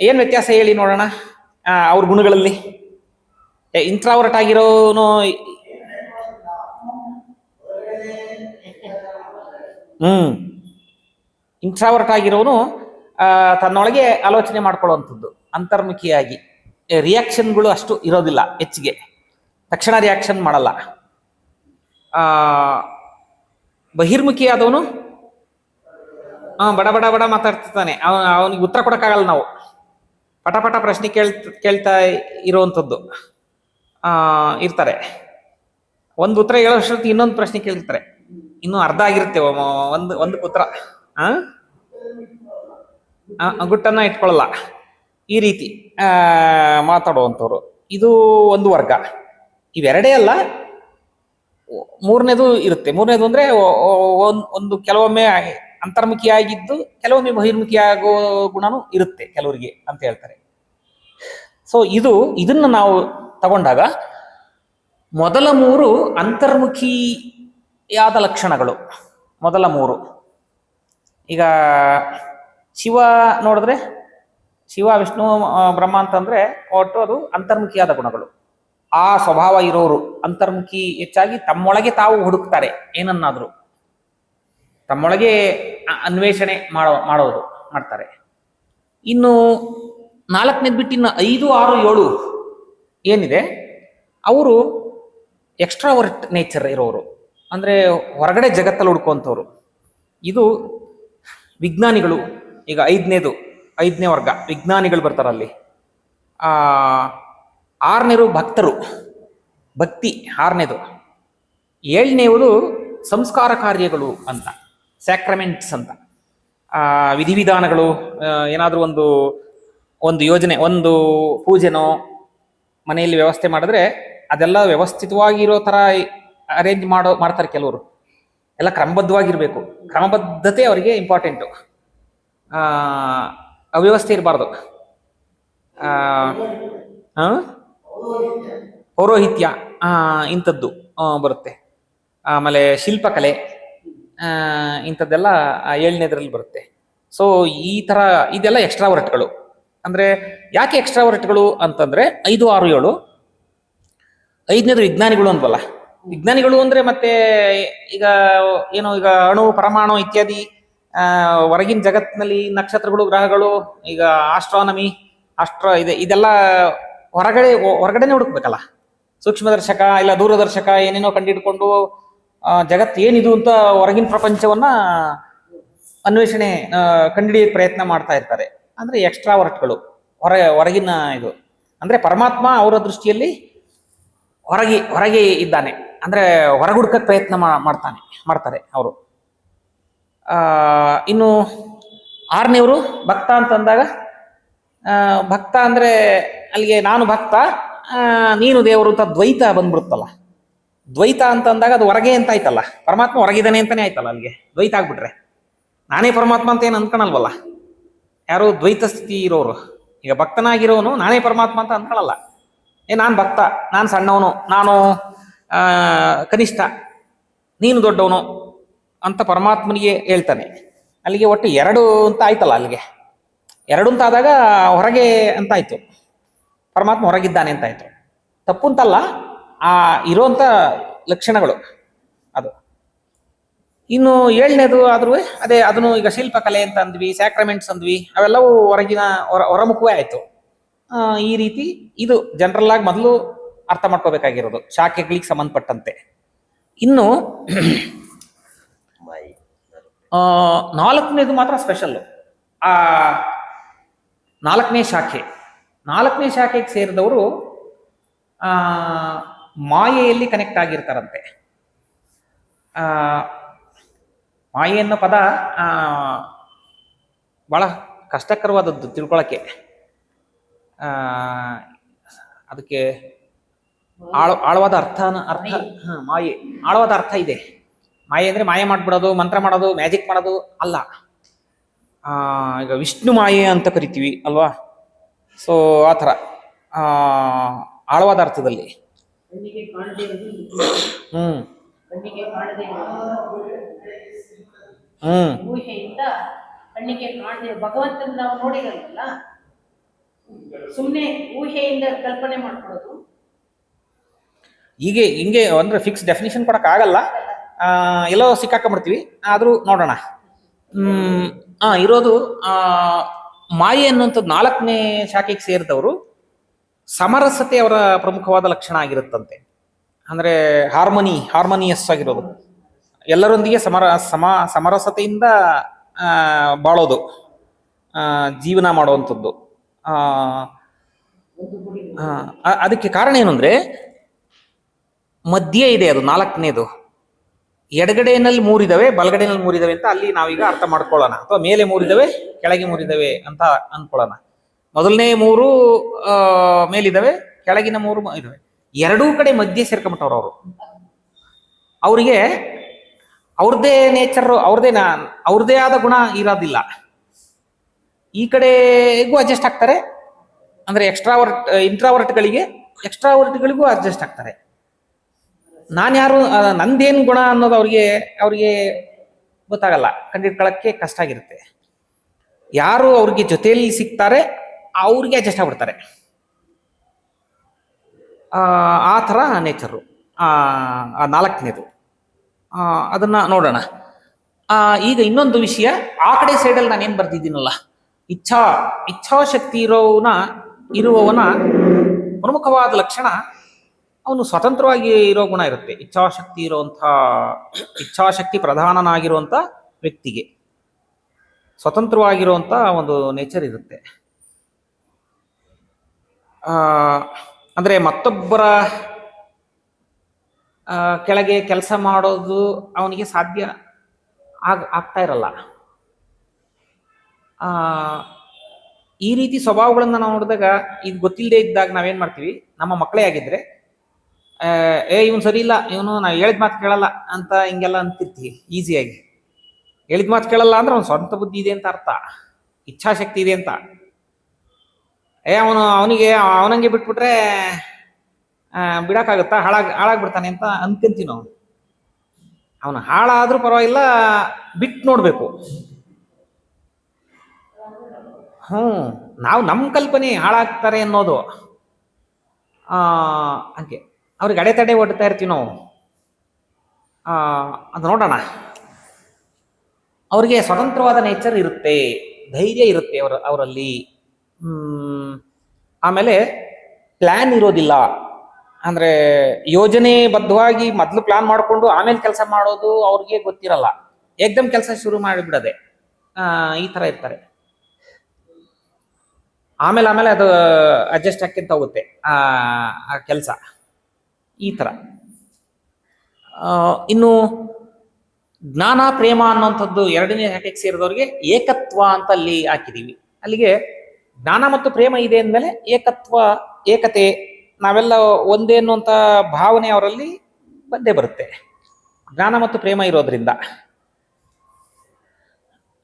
S2: ಏನ್ ವ್ಯತ್ಯಾಸ ಹೇಳಿ ನೋಡೋಣ? ಅವ್ರ ಗುಣಗಳಲ್ಲಿ. ಇಂಟ್ರಾವರ್ಟ್ ಆಗಿರೋನು ಹ್ಮ್. ಇಂಟ್ರಾವರ್ಟ್ ಆಗಿರೋನು ತನ್ನೊಳಗೆ ಆಲೋಚನೆ ಮಾಡ್ಕೊಳ್ಳುವಂಥದ್ದು, ಅಂತರ್ಮುಖಿಯಾಗಿ. ರಿಯಾಕ್ಷನ್ಗಳು ಅಷ್ಟು ಇರೋದಿಲ್ಲ ಹೆಚ್ಚಿಗೆ. ತಕ್ಷಣ ರಿಯಾಕ್ಷನ್ ಮಾಡಲ್ಲ. ಬಹಿರ್ಮುಖಿಯಾದವನು ಬಡ ಬಡ ಬಡ ಮಾತಾಡ್ತಿರ್ತಾನೆ. ಅವ, ಅವನಿಗೆ ಉತ್ತರ ಕೊಡೋಕ್ಕಾಗಲ್ಲ ನಾವು. ಪಟ ಪಟ ಪ್ರಶ್ನೆ ಕೇಳ್, ಕೇಳ್ತಾ ಇರುವಂಥದ್ದು ಇರ್ತಾರೆ. ಒಂದು ಉತ್ತರ ಹೇಳೋಷ್ಟೊತ್ತಿಗೆ ಇನ್ನೊಂದು ಪ್ರಶ್ನೆ ಕೇಳಿರ್ತಾರೆ ಇನ್ನೂ ಅರ್ಧ ಆಗಿರುತ್ತೆ ಒಂದು ಒಂದು ಉತ್ತರ. ಆ? ಆ, ಗುಟ್ಟನ್ನ ಇಟ್ಕೊಳ್ಳಲ್ಲ. ಈ ರೀತಿ ಮಾತಾಡುವಂಥವ್ರು. ಇದು ಒಂದು ವರ್ಗ. ಇವೆರಡೇ ಅಲ್ಲ ಮೂರನೇದು ಇರುತ್ತೆ. ಮೂರನೇದು ಅಂದ್ರೆ ಒಂದು ಕೆಲವೊಮ್ಮೆ ಅಂತರ್ಮುಖಿಯಾಗಿದ್ದು ಕೆಲವೊಮ್ಮೆ ಬಹಿರ್ಮುಖಿಯಾಗೋ ಗುಣನೂ ಇರುತ್ತೆ ಕೆಲವರಿಗೆ ಅಂತ ಹೇಳ್ತಾರೆ. ಸೊ ಇದು ಇದನ್ನ ನಾವು ತಗೊಂಡಾಗ ಮೊದಲ ಮೂರು ಅಂತರ್ಮುಖಿಯಾದ ಲಕ್ಷಣಗಳು. ಮೊದಲ ಮೂರು. ಈಗ ಶಿವ ನೋಡಿದ್ರೆ ಶಿವ, ವಿಷ್ಣು ಬ್ರಹ್ಮ ಅಂತಂದ್ರೆ ಒಟ್ಟು ಅದು ಅಂತರ್ಮುಖಿಯಾದ ಗುಣಗಳು. ಆ ಸ್ವಭಾವ ಇರೋರು ಅಂತರ್ಮುಖಿ ಹೆಚ್ಚಾಗಿ ತಮ್ಮೊಳಗೆ ತಾವು ಹುಡುಕ್ತಾರೆ ಏನನ್ನಾದರೂ. ತಮ್ಮೊಳಗೆ ಅನ್ವೇಷಣೆ ಮಾಡೋ ಮಾಡೋದು ಮಾಡ್ತಾರೆ. ಇನ್ನು ನಾಲ್ಕನೇದು ಬಿಟ್ಟು ಇನ್ನು ಐದು, ಆರು, ಏಳು ಏನಿದೆ, ಅವರು ಎಕ್ಸ್ಟ್ರಾವರ್ಟ್ ನೇಚರ್ ಇರೋರು. ಅಂದ್ರೆ ಹೊರಗಡೆ ಜಗತ್ತಲ್ಲಿ ಹುಡ್ಕೋಂಥವ್ರು ಇದು ವಿಜ್ಞಾನಿಗಳು, ಈಗ ಐದನೇದು, ಐದನೇ ವರ್ಗ, ವಿಜ್ಞಾನಿಗಳು ಬರ್ತಾರೆ ಅಲ್ಲಿ. ಆ ಆರನೇದು ಭಕ್ತರು, ಭಕ್ತಿ ಆರನೇದು. ಏಳನೇವರು ಸಂಸ್ಕಾರ ಕಾರ್ಯಗಳು ಅಂತ ಸ್ಯಾಕ್ರಮೆಂಟ್ಸ್ ಅಂತ. ವಿಧಿವಿಧಾನಗಳು ಏನಾದರೂ ಒಂದು ಒಂದು ಯೋಜನೆ, ಒಂದು ಪೂಜೆನೋ, ಮನೆಯಲ್ಲಿ ವ್ಯವಸ್ಥೆ ಮಾಡಿದ್ರೆ ಅದೆಲ್ಲ ವ್ಯವಸ್ಥಿತವಾಗಿರೋ ಥರ ಅರೇಂಜ್ ಮಾಡೋ, ಮಾಡ್ತಾರೆ ಕೆಲವರು. ಎಲ್ಲ ಕ್ರಮಬದ್ಧವಾಗಿರ್ಬೇಕು. ಕ್ರಮಬದ್ಧತೆ ಅವರಿಗೆ ಇಂಪಾರ್ಟೆಂಟು ಅವ್ಯವಸ್ಥೆ ಇರಬಾರ್ದು. ಪೌರೋಹಿತ್ಯ. ಇಂಥದ್ದು ಬರುತ್ತೆ. ಆಮೇಲೆ ಶಿಲ್ಪಕಲೆ ಇಂಥದ್ದೆಲ್ಲ ಏಳನೇದ್ರಲ್ಲಿ ಬರುತ್ತೆ. ಸೊ ಈ ಥರ ಇದೆಲ್ಲ ಎಕ್ಸ್ಟ್ರಾ ವರ್ಟ್ಗಳು ಅಂದ್ರೆ ಯಾಕೆ ಎಕ್ಸ್ಟ್ರಾ ವರ್ಟ್ಗಳು ಅಂತಂದ್ರೆ ಐದು ಆರು ಏಳು. ಐದನೇದು ವಿಜ್ಞಾನಿಗಳು ಅನ್ಬಲ್ಲ ವಿಜ್ಞಾನಿಗಳು ಅಂದ್ರೆ ಮತ್ತೆ ಈಗ ಏನು ಈಗ ಅಣು ಪರಮಾಣು ಇತ್ಯಾದಿ ಹೊರಗಿನ ಜಗತ್ತಿನಲ್ಲಿ ನಕ್ಷತ್ರಗಳು, ಗ್ರಹಗಳು, ಈಗ ಆಸ್ಟ್ರಾನಮಿ ಆಸ್ಟ್ರಾ ಇದೆ, ಇದೆಲ್ಲ ಹೊರಗಡೆ, ಹೊರಗಡೆನೆ ಹುಡುಕ್ಬೇಕಲ್ಲ? ಸೂಕ್ಷ್ಮದರ್ಶಕ ಇಲ್ಲ ದೂರದರ್ಶಕ ಏನೇನೋ ಕಂಡಿಡ್ಕೊಂಡು ಜಗತ್ತು ಏನಿದು ಅಂತ ಹೊರಗಿನ ಪ್ರಪಂಚವನ್ನ ಅನ್ವೇಷಣೆ ಕಂಡಿಡಿಯೋ ಪ್ರಯತ್ನ ಮಾಡ್ತಾ ಇರ್ತಾರೆ. ಅಂದ್ರೆ ಎಕ್ಸ್ಟ್ರಾವರ್ಟ್ಗಳು ಹೊರ, ಹೊರಗಿನ ಇದು. ಅಂದ್ರೆ ಪರಮಾತ್ಮ ಅವರ ದೃಷ್ಟಿಯಲ್ಲಿ ಹೊರಗೆ ಹೊರಗೆ ಇದ್ದಾನೆ. ಅಂದ್ರೆ ಹೊರಗುಡ್ಕಕ್ಕೆ ಪ್ರಯತ್ನ ಮಾಡ್ತಾನೆ ಮಾಡ್ತಾರೆ ಅವರು. ಇನ್ನು ಆರನೇವರು ಭಕ್ತ ಅಂತಂದಾಗ ಆ, ಭಕ್ತ ಅಂದ್ರೆ ಅಲ್ಲಿಗೆ ನಾನು ಭಕ್ತ ನೀನು ದೇವರು ಅಂತ ದ್ವೈತ ಬಂದ್ಬಿಡುತ್ತಲ್ಲ ದ್ವೈತ ಅಂತ ಅಂದಾಗ ಅದು ಹೊರಗೆ ಅಂತ ಆಯ್ತಲ್ಲ ಪರಮಾತ್ಮ ಹೊರಗಿದ್ದಾನೆ ಅಂತಾನೆ ಆಯ್ತಲ್ಲ ಅಲ್ಲಿಗೆ ದ್ವೈತ ಆಗ್ಬಿಟ್ರೆ. ನಾನೇ ಪರಮಾತ್ಮ ಅಂತ ಏನು ಅಂದ್ಕೊಳಲ್ವಲ್ಲ ಯಾರು ದ್ವೈತ ಸ್ಥಿತಿ ಇರೋರು. ಈಗ ಭಕ್ತನಾಗಿರೋನು ನಾನೇ ಪರಮಾತ್ಮ ಅಂತ ಅನ್ಕೊಳಲ್ಲ. ಏ ನಾನು ಭಕ್ತ ನಾನು ಸಣ್ಣವನು ನಾನು ಕನಿಷ್ಠ ನೀನು ದೊಡ್ಡವನು ಅಂತ ಪರಮಾತ್ಮನಿಗೆ ಹೇಳ್ತಾನೆ. ಅಲ್ಲಿಗೆ ಒಟ್ಟು ಎರಡು ಅಂತ ಆಯ್ತಲ್ಲ ಅಲ್ಲಿಗೆ. ಎರಡು ಅಂತ ಆದಾಗ ಹೊರಗೆ ಅಂತ ಆಯ್ತು. ಪರಮಾತ್ಮ ಹೊರಗಿದ್ದಾನೆ ಅಂತ ಆಯ್ತು. ತಪ್ಪು ಅಂತಲ್ಲ, ಆ ಇರುವಂತ ಲಕ್ಷಣಗಳು ಅದು. ಇನ್ನು ಏಳನೇದು ಆದ್ರೂ ಅದೇ ಅದನ್ನು ಈಗ ಶಿಲ್ಪಕಲೆ ಅಂತ ಅಂದ್ವಿ ಸ್ಯಾಕ್ರಮೆಂಟ್ಸ್ ಅಂದ್ವಿ, ಅವೆಲ್ಲವೂ ಹೊರಗಿನ ಹೊರ ಹೊರಮುಖವೇ ಆಯ್ತು. ಈ ರೀತಿ ಇದು ಜನರಲ್ ಆಗಿ ಮೊದಲು ಅರ್ಥ ಮಾಡ್ಕೋಬೇಕಾಗಿರೋದು. ಶಾಖೆಗಳಿಗೆ ಸಂಬಂಧಪಟ್ಟಂತೆ. ಇನ್ನು ನಾಲ್ಕನೇದು ಮಾತ್ರ ಸ್ಪೆಷಲ್ ಆ, ನಾಲ್ಕನೇ ಶಾಖೆ. ನಾಲ್ಕನೇ ಶಾಖೆಗೆ ಸೇರಿದವರು ಮಾಯೆಯಲ್ಲಿ ಕನೆಕ್ಟ್ ಆಗಿರ್ತಾರಂತೆ. ಮಾಯೆ ಅನ್ನೋ ಪದ ಬಹಳ ಕಷ್ಟಕರವಾದದ್ದು ತಿಳ್ಕೊಳಕ್ಕೆ. ಆ, ಅದಕ್ಕೆ ಆಳ ಆಳವಾದ ಅರ್ಥ ಅರ್ಥ ಹ, ಮಾಯೆ. ಆಳವಾದ ಅರ್ಥ ಇದೆ. ಮಾಯೆ ಅಂದರೆ ಮಾಯೆ ಮಾಡ್ಬಿಡೋದು ಮಂತ್ರ ಮಾಡೋದು ಮ್ಯಾಜಿಕ್ ಮಾಡೋದು ಅಲ್ಲ. ಆ ಈಗ ವಿಷ್ಣು ಮಾಯೆ ಅಂತ ಕರಿತೀವಿ ಅಲ್ವಾ? ಸೊ ಆ ಥರ. ಆ, ಆಳವಾದ ಅರ್ಥದಲ್ಲಿ. ಹ್ಞೂ
S3: ಕಣ್ಣಿಗೆ ಕಾಣದೇ ಭಗವಂತನ ನಾವು ನೋಡಿರಲ್ಲ ಸುಮ್ಮನೆ ಊಹೆಯಿಂದ ಕಲ್ಪನೆ ಮಾಡ್ಕೊಳ್ಳೋದು.
S2: ಹೀಗೆ ಹಿಂಗೆ ಅಂದ್ರೆ ಫಿಕ್ಸ್ ಡೆಫಿನೇಷನ್ ಕೊಡೋಕ್ಕಾಗಲ್ಲ ಎಲ್ಲೋ ಸಿಕ್ಕಾಕೊಂಡ್ಬಿಡ್ತೀವಿ. ಆದ್ರೂ ನೋಡೋಣ. ಹಾಂ ಇರೋದು ಮಾಯೆ ಅನ್ನುವಂಥದ್ದು ನಾಲ್ಕನೇ ಶಾಖೆಗೆ ಸೇರಿದವರು ಸಮರಸತೆ ಅವರ ಪ್ರಮುಖವಾದ ಲಕ್ಷಣ ಆಗಿರುತ್ತಂತೆ. ಅಂದ್ರೆ ಹಾರ್ಮೋನಿ ಹಾರ್ಮೋನಿಯಸ್ ಆಗಿರೋದು. ಎಲ್ಲರೊಂದಿಗೆ ಸಮರ, ಸಮ, ಸಮರಸತೆಯಿಂದ ಬಾಳೋದು. ಜೀವನ ಮಾಡುವಂಥದ್ದು. ಅದಕ್ಕೆ ಕಾರಣ ಏನು ಅಂದ್ರೆ ಮಧ್ಯೆ ಇದೆ ಅದು, ನಾಲ್ಕನೇದು. ಎಡಗಡೆಯಲ್ಲಿ ಮೂರಿದವೆ ಬಲಗಡೆಯಲ್ಲಿ ಮೂರಿದವೆ ಅಂತ ಅಲ್ಲಿ ನಾವೀಗ ಅರ್ಥ ಮಾಡ್ಕೊಳ್ಳೋಣ. ಅಥವಾ ಮೇಲೆ ಮೂರಿದವೆ, ಕೆಳಗೆ ಮೂರಿದವೆ ಅಂತ ಅನ್ಕೊಳ್ಳೋಣ. ಮೊದಲನೇ ಮೂರು ಮೇಲಿದವೆ, ಕೆಳಗಿನ ಮೂರು ಇದಾವೆ. ಎರಡೂ ಕಡೆ ಮಧ್ಯೆ ಸೇರ್ಕೊಂಬಿಟ್ಟವ್ರು ಅವರು ಅವರಿಗೆ ಅವ್ರದ್ದೇ ನೇಚರ್, ಅವ್ರದೇ ನಾ ಅವ್ರದ್ದೇ ಆದ ಗುಣ ಇರೋದಿಲ್ಲ. ಈ ಕಡೆಗೂ ಅಡ್ಜಸ್ಟ್ ಆಗ್ತಾರೆ. ಅಂದ್ರೆ ಎಕ್ಸ್ಟ್ರಾವರ್ಟ್ ಇಂಟ್ರಾವರ್ಟ್ಗಳಿಗೆ ಎಕ್ಸ್ಟ್ರಾವರ್ಟ್ಗಳಿಗೂ ಅಡ್ಜಸ್ಟ್ ಆಗ್ತಾರೆ. ನಾನು ಯಾರು ನಂದೇನು ಗುಣ ಅನ್ನೋದು ಅವ್ರಿಗೆ ಅವ್ರಿಗೆ ಗೊತ್ತಾಗಲ್ಲ. ಕಂಡಿಡ್ಕೊಳ್ಳೋಕ್ಕೆ ಕಷ್ಟ ಆಗಿರುತ್ತೆ. ಯಾರು ಅವ್ರಿಗೆ ಜೊತೆಯಲ್ಲಿ ಸಿಗ್ತಾರೆ ಅವ್ರಿಗೆ ಅಡ್ಜಸ್ಟ್ ಆಗ್ಬಿಡ್ತಾರೆ. ಆ, ಥರ ನೇಚರು ಆ ನಾಲ್ಕನೇದು. ಅದನ್ನ ನೋಡೋಣ. ಈಗ ಇನ್ನೊಂದು ವಿಷಯ ಆ ಕಡೆ ಸೈಡಲ್ಲಿ ನಾನು ಏನು ಬರ್ದಿದ್ದೀನಲ್ಲ. ಇಚ್ಛಾ ಇಚ್ಛಾಶಕ್ತಿ ಇರೋವನ ಇರುವವನ ಪ್ರಮುಖವಾದ ಲಕ್ಷಣ ಅವನು ಸ್ವತಂತ್ರವಾಗಿ ಇರೋ ಗುಣ ಇರುತ್ತೆ. ಇಚ್ಛಾಶಕ್ತಿ ಇರುವಂಥ, ಇಚ್ಛಾಶಕ್ತಿ ಪ್ರಧಾನನಾಗಿರುವಂಥ ವ್ಯಕ್ತಿಗೆ. ಸ್ವತಂತ್ರವಾಗಿರುವಂಥ ಒಂದು ನೇಚರ್ ಇರುತ್ತೆ. ಅಂದ್ರೆ ಮತ್ತೊಬ್ಬರ ಕೆಳಗೆ ಕೆಲಸ ಮಾಡೋದು ಅವನಿಗೆ ಸಾಧ್ಯ ಆಗ, ಆಗ್ತಾ ಇರಲ್ಲ. ಈ ರೀತಿ ಸ್ವಭಾವಗಳನ್ನ ನಾವು ನೋಡಿದಾಗ ಇದು ಗೊತ್ತಿಲ್ಲದೆ ಇದ್ದಾಗ ನಾವೇನ್ ಮಾಡ್ತೀವಿ? ನಮ್ಮ ಮಕ್ಕಳೇ ಆಗಿದ್ರೆ ಏ, ಇವನು ಸರಿ ಇಲ್ಲ, ಇವನು ನಾವು ಹೇಳಿದ ಮಾತು ಕೇಳಲ್ಲ ಅಂತ ಹಿಂಗೆಲ್ಲ ಅಂತಿರ್ತೀವಿ, ಈಸಿಯಾಗಿ. ಹೇಳಿದ ಮಾತು ಕೇಳಲ್ಲ ಅಂದ್ರೆ ಅವ್ನು ಸ್ವಂತ ಬುದ್ಧಿ ಇದೆ ಅಂತ ಅರ್ಥ, ಇಚ್ಛಾಶಕ್ತಿ ಇದೆ ಅಂತ. ಏ, ಅವನು, ಅವನಿಗೆ, ಅವನಂಗೆ ಬಿಟ್ಬಿಟ್ರೆ ಬಿಡೋಕ್ಕಾಗುತ್ತಾ, ಹಾಳಾಗಿ ಹಾಳಾಗ್ ಹಾಳಾಗ್ಬಿಡ್ತಾನೆ ಅಂತ ಅನ್ಕೊಂತೀವಿ ನಾವು ಅವನು ಹಾಳಾದ್ರೂ ಪರವಾಗಿಲ್ಲ ಬಿಟ್ಟು ನೋಡಬೇಕು. ಹ್ಞೂ, ನಾವು ನಮ್ಮ ಕಲ್ಪನೆ ಹಾಳಾಗ್ತಾರೆ ಅನ್ನೋದು ಹಂಗೆ. ಅವ್ರಿಗೆ ಅಡೆತಡೆ ಒಡ್ತಾ ಇರ್ತೀವಿ ನಾವು. ಆ, ಅದು ನೋಡೋಣ. ಅವರಿಗೆ ಸ್ವತಂತ್ರವಾದ ನೇಚರ್ ಇರುತ್ತೆ ಧೈರ್ಯ ಇರುತ್ತೆ ಅವರ ಅವರಲ್ಲಿ. ಆಮೇಲೆ ಪ್ಲಾನ್ ಇರೋದಿಲ್ಲ. ಅಂದ್ರೆ ಯೋಜನೆ ಬದ್ಧವಾಗಿ ಮೊದಲು ಪ್ಲಾನ್ ಮಾಡಿಕೊಂಡು ಆಮೇಲೆ ಕೆಲಸ ಮಾಡೋದು ಅವ್ರಿಗೆ ಗೊತ್ತಿರಲ್ಲ. ಏಕ್ದಮ್ ಕೆಲಸ ಶುರು ಮಾಡಿಬಿಡದೆ. ಈ ತರ ಇರ್ತಾರೆ. ಆಮೇಲೆ ಆಮೇಲೆ ಅದು ಅಡ್ಜಸ್ಟ್ ಆಕ್ಕಿಂತ ಹೋಗುತ್ತೆ ಆ ಕೆಲಸ. ಈ ಥರ. ಇನ್ನು ಜ್ಞಾನ ಪ್ರೇಮ ಅನ್ನುವಂಥದ್ದು ಎರಡನೇ ಹ್ಯಾಟಿಗೆ ಸೇರಿದವರಿಗೆ ಏಕತ್ವ ಅಂತ ಅಲ್ಲಿ ಹಾಕಿದೀವಿ. ಅಲ್ಲಿಗೆ ಜ್ಞಾನ ಮತ್ತು ಪ್ರೇಮ ಇದೆ ಅಂದಮೇಲೆ ಏಕತ್ವ, ಏಕತೆ ನಾವೆಲ್ಲ ಒಂದೇ ಅನ್ನುವಂಥ ಭಾವನೆ ಅವರಲ್ಲಿ ಬಂದೇ ಬರುತ್ತೆ. ಜ್ಞಾನ ಮತ್ತು ಪ್ರೇಮ ಇರೋದ್ರಿಂದ.